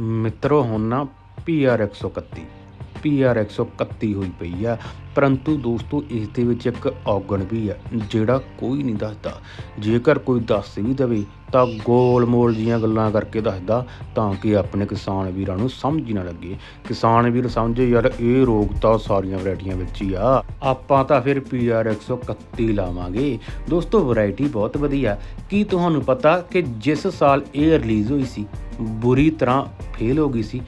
ਮਿੱਤਰੋ ਹੁਣ ਨਾ ਪੀਆਰ 131 ਪੀਆਰ 131 ਹੋਈ ਪਈ ਆ। ਪਰੰਤੂ ਦੋਸਤੋ, ਇਸ ਦੇ ਵਿੱਚ ਇੱਕ ਔਗਣ ਵੀ ਆ, ਜਿਹੜਾ ਕੋਈ ਨਹੀਂ ਦੱਸਦਾ। ਜੇਕਰ ਕੋਈ ਦੱਸ ਵੀ ਦਵੇ, ਤਾਂ ਗੋਲ-ਮੋਲ ਜੀਆਂ ਗੱਲਾਂ ਕਰਕੇ ਦੱਸਦਾ, ਤਾਂ ਕਿ ਆਪਣੇ ਕਿਸਾਨ ਵੀਰਾਂ ਨੂੰ ਸਮਝ ਹੀ ਨਾ ਲੱਗੇ। ਕਿਸਾਨ ਵੀਰ, ਸਮਝੇ ਯਾਰ, ਇਹ ਰੋਗ ਤਾਂ ਸਾਰੀਆਂ ਵੈਰਾਈਟੀਆਂ ਵਿੱਚ ਹੀ ਆ। ਆਪਾਂ ਤਾਂ ਫਿਰ ਪੀਆਰ 131 ਲਾਵਾਂਗੇ। ਦੋਸਤੋ, ਵੈਰਾਈਟੀ ਬਹੁਤ ਵਧੀਆ। ਕੀ ਤੁਹਾਨੂੰ ਪਤਾ ਕਿ ਜਿਸ ਸਾਲ ਇਹ ਰਿਲੀਜ਼ ਹੋਈ ਸੀ, ਬੁਰੀ ਤਰ੍ਹਾਂ ਫੇਲ ਹੋ ਗਈ ਸੀ।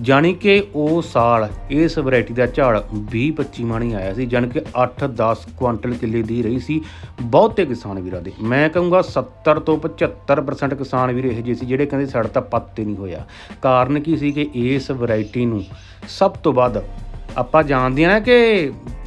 ਜਾਣੀ ਕਿ ਉਹ ਸਾਲ ਇਸ ਵੈਰਾਈਟੀ ਦਾ ਝਾੜ 20-25 ਮਾਣੀ ਆਇਆ ਸੀ, ਜਾਣੀ ਕਿ 8-10 ਕੁਆਂਟਲ ਕਿੱਲੇ ਦੀ ਰਹੀ ਸੀ। ਬਹੁਤੇ ਕਿਸਾਨ ਵੀਰਾਂ ਦੇ, ਮੈਂ ਕਹੂੰਗਾ 70 ਤੋਂ 75% ਕਿਸਾਨ ਵੀਰ ਇਹ ਜਿਹੇ ਸੀ, ਜਿਹੜੇ ਕਹਿੰਦੇ ਸਾਡਾ ਤਾਂ ਪੱਤ ਹੀ ਨਹੀਂ ਹੋਇਆ। ਕਾਰਨ ਕੀ ਸੀ ਕਿ ਇਸ ਵੈਰਾਈਟੀ ਨੂੰ ਸਭ ਤੋਂ ਵੱਧ ਆਪਾਂ ਜਾਣਦੇ ਹਾਂ ਨਾ ਕਿ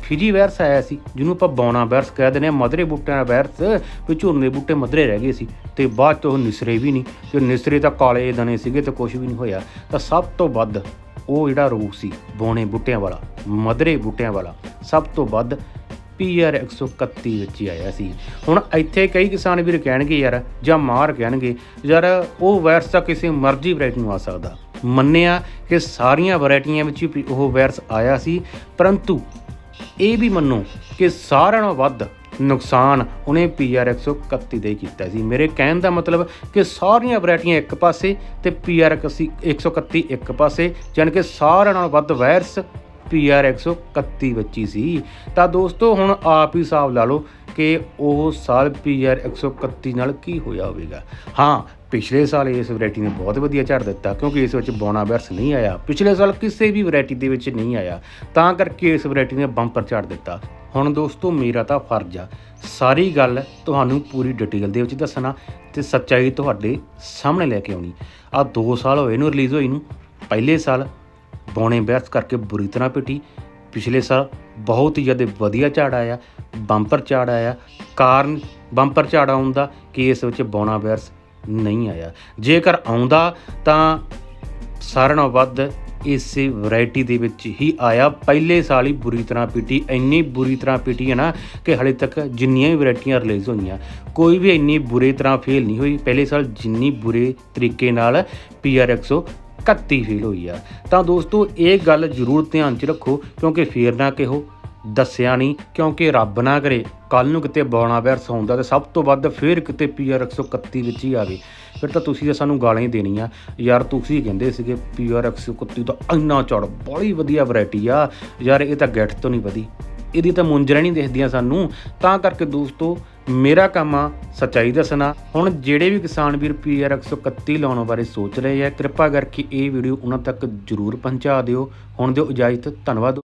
ਫਿਜੀ ਵਾਇਰਸ ਆਇਆ ਸੀ, ਜਿਹਨੂੰ ਆਪਾਂ ਬੌਣਾ ਵਾਇਰਸ ਕਹਿ ਦਿੰਦੇ ਆ ਮਧਰੇ ਬੂਟਿਆਂ ਦਾ ਵਾਇਰਸ ਵੀ ਝੋਨੇ ਬੂਟੇ ਮਧਰੇ ਰਹਿ ਗਏ ਸੀ ਤੇ ਬਾਅਦ ਚ ਉਹ ਨਿਸਰੇ ਵੀ ਨਹੀਂ, ਤੇ ਨਿਸਰੇ ਤਾਂ ਕਾਲੇ ਦਣੇ ਸੀਗੇ ਤੇ ਕੁਝ ਵੀ ਨਹੀਂ ਹੋਇਆ। ਤਾਂ ਸਭ ਤੋਂ ਵੱਧ ਉਹ ਜਿਹੜਾ ਰੋਗ ਸੀ, ਬੌਣੇ ਬੂਟਿਆਂ ਵਾਲਾ, ਮਧਰੇ ਬੂਟਿਆਂ ਵਾਲਾ, ਸਭ ਤੋਂ ਵੱਧ ਪੀਆਰ 131 ਵਿੱਚ ਹੀ ਆਇਆ ਸੀ। ਹੁਣ ਇੱਥੇ ਕਈ ਕਿਸਾਨ ਵੀਰ ਕਹਿਣਗੇ, ਯਾਰ, ਜਾਂ ਮਾਰ ਕਹਿਣਗੇ, ਯਾਰ, ਉਹ ਵਾਇਰਸ ਤਾਂ ਕਿਸੇ ਮਰਜ਼ੀ ਵੈਰਾਈਟੀ ਨੂੰ ਆ ਸਕਦਾ। ਮੰਨਿਆ ਕਿ ਸਾਰੀਆਂ ਵੈਰਾਈਟੀਆਂ ਵਿੱਚ ਹੀ ਉਹ ਵਾਇਰਸ ਆਇਆ ਸੀ, ਪਰੰਤੂ ਇਹ ਵੀ ਮੰਨੋ ਕਿ ਸਾਰਿਆਂ ਨਾਲੋਂ ਵੱਧ ਨੁਕਸਾਨ ਉਹਨੇ ਪੀਆਰ 131 ਦੇ ਕੀਤਾ ਸੀ। ਮੇਰੇ ਕਹਿਣ ਦਾ ਮਤਲਬ ਕਿ ਸਾਰੀਆਂ ਵੈਰਾਈਟੀਆਂ ਇੱਕ ਪਾਸੇ ਤੇ ਪੀਆਰ 131 ਇੱਕ ਪਾਸੇ, ਜਾਣੀ ਕਿ ਸਾਰਿਆਂ ਨਾਲੋਂ ਵੱਧ ਵਾਇਰਸ ਪੀਆਰ 131 ਵਿੱਚ ਹੀ ਸੀ। ਤਾਂ ਦੋਸਤੋ, ਹੁਣ ਆਪ ਹੀ ਹਿਸਾਬ ਲਾ ਲਓ ਕਿ ਉਹ ਸਾਲ ਪੀਆਰ 131 ਨਾਲ ਕੀ ਹੋਇਆ ਹੋਵੇਗਾ। ਹਾਂ ਪਿਛਲੇ ਸਾਲ ਇਸ ਵੈਰਾਈਟੀ ਨੇ ਬਹੁਤ ਵਧੀਆ ਝਾੜ ਦਿੱਤਾ ਕਿਉਂਕਿ ਇਸ ਵਿੱਚ ਬੋਨਾ ਬੈਰਸ ਨਹੀਂ ਆਇਆ। ਪਿਛਲੇ ਸਾਲ ਕਿਸੇ ਵੀ ਵੈਰਾਈਟੀ ਦੇ ਵਿੱਚ ਨਹੀਂ ਆਇਆ। ਤਾਂ ਕਰਕੇ ਇਸ ਵੈਰਾਈਟੀ ਨੇ ਬੰਪਰ ਝਾੜ ਦਿੱਤਾ। ਹੁਣ ਦੋਸਤੋ, ਮੇਰਾ ਤਾਂ ਫਰਜ਼ ਆ ਸਾਰੀ ਗੱਲ ਤੁਹਾਨੂੰ ਪੂਰੀ ਡਿਟੇਲ ਦੇ ਵਿੱਚ ਦੱਸਣਾ ਤੇ ਸੱਚਾਈ ਤੁਹਾਡੇ ਸਾਹਮਣੇ ਲੈ ਕੇ ਆਉਣੀ। ਆ 2 ਸਾਲ ਹੋਏ ਨੂੰ ਰਿਲੀਜ਼ ਹੋਈ ਨੂੰ। ਪਹਿਲੇ ਸਾਲ ਬੌਣੇ ਬੈਰਸ ਕਰਕੇ ਬੁਰੀ ਤਰ੍ਹਾਂ ਪਿੱਟੀ। ਪਿਛਲੇ ਸਾਲ ਬਹੁਤ ਹੀ ਜ਼ਿਆਦਾ ਵਧੀਆ ਝਾੜ ਆਇਆ। ਬੰਪਰ ਝਾੜ ਆਇਆ। ਕਾਰਨ ਬੰਪਰ ਝਾੜ ਆਉਣ ਦਾ ਕਿ ਇਸ ਵਿੱਚ ਬੌਣਾ ਵਾਇਰਸ ਨਹੀਂ ਆਇਆ। ਜੇਕਰ ਆਉਂਦਾ ਤਾਂ ਸਾਰਿਆਂ ਨਾਲੋਂ ਵੱਧ ਇਸੇ ਵੈਰਾਈਟੀ ਦੇ ਵਿੱਚ ਹੀ ਆਇਆ। ਪਹਿਲੇ ਸਾਲ ਹੀ ਬੁਰੀ ਤਰ੍ਹਾਂ ਪੀਟੀ, ਇੰਨੀ ਬੁਰੀ ਤਰ੍ਹਾਂ ਪੀਟੀ ਹੈ ਨਾ ਕਿ ਹਲੇ ਤੱਕ ਜਿੰਨੀਆਂ ਵੀ ਵੈਰਾਈਟੀਆਂ ਰਿਲੀਜ਼ ਹੋਈਆਂ, ਕੋਈ ਵੀ ਇੰਨੀ ਬੁਰੇ ਤਰ੍ਹਾਂ ਫੇਲ ਨਹੀਂ ਹੋਈ। ਪਹਿਲੇ ਸਾਲ ਜਿੰਨੀ ਬੁਰੇ ਤਰੀਕੇ ਨਾਲ ਪੀਆਰ 131 ਫੇਲ ਹੋਈ ਆ। ਤਾਂ ਦੋਸਤੋ, ਇਹ ਗੱਲ ਜ਼ਰੂਰ ਧਿਆਨ 'ਚ ਰੱਖੋ, ਕਿਉਂਕਿ ਫੇਰ ਨਾ ਕਿਹੋ ਦੱਸਿਆ ਨਹੀਂ, ਕਿਉਂਕਿ ਰੱਬ ਨਾ ਕਰੇ ਕੱਲ ਨੂੰ ਕਿਤੇ ਬੌਣਾ ਵਾਇਰਸ ਆਉਂਦਾ ਤੇ ਸਭ ਤੋਂ ਵੱਧ ਫੇਰ ਕਿਤੇ ਪੀਆਰ 131 ਵਿੱਚ ਹੀ ਆਵੇ। ਫਿਰ ਤਾਂ ਤੁਸੀਂ ਤਾਂ ਸਾਨੂੰ ਗਾਲਾਂ ਹੀ ਦੇਣੀਆਂ। ਯਾਰ ਤੁਸੀਂ ਕਹਿੰਦੇ ਸੀਗੇ ਪੀਆਰ 131 ਤਾਂ ਇੰਨਾ ਚੜ, ਬੜੀ ਵਧੀਆ ਵੈਰਾਈਟੀ ਆ। ਯਾਰ ਇਹ ਤਾਂ ਗੈਟ ਤੋਂ ਨਹੀਂ ਵਧੀ। ਇਹਦੀ ਤਾਂ ਮੁੰਜਰਾ ਨਹੀਂ ਦਿਖਦੀਆਂ ਸਾਨੂੰ। ਤਾਂ ਕਰਕੇ ਦੋਸਤੋ, ਮੇਰਾ ਕੰਮ ਆ ਸੱਚਾਈ ਦੱਸਣਾ। ਹੁਣ ਜਿਹੜੇ ਵੀ ਕਿਸਾਨ ਵੀਰ ਪੀਆਰ 131 ਲਾਉਣ ਬਾਰੇ ਸੋਚ ਰਹੇ ਆ, ਕਿਰਪਾ ਕਰਕੇ ਇਹ ਵੀਡੀਓ ਉਹਨਾਂ ਤੱਕ ਜਰੂਰ ਪਹੁੰਚਾ ਦਿਓ। ਹੁਣ ਦਿਓ ਇਜਾਜ਼ਤ, ਧੰਨਵਾਦ।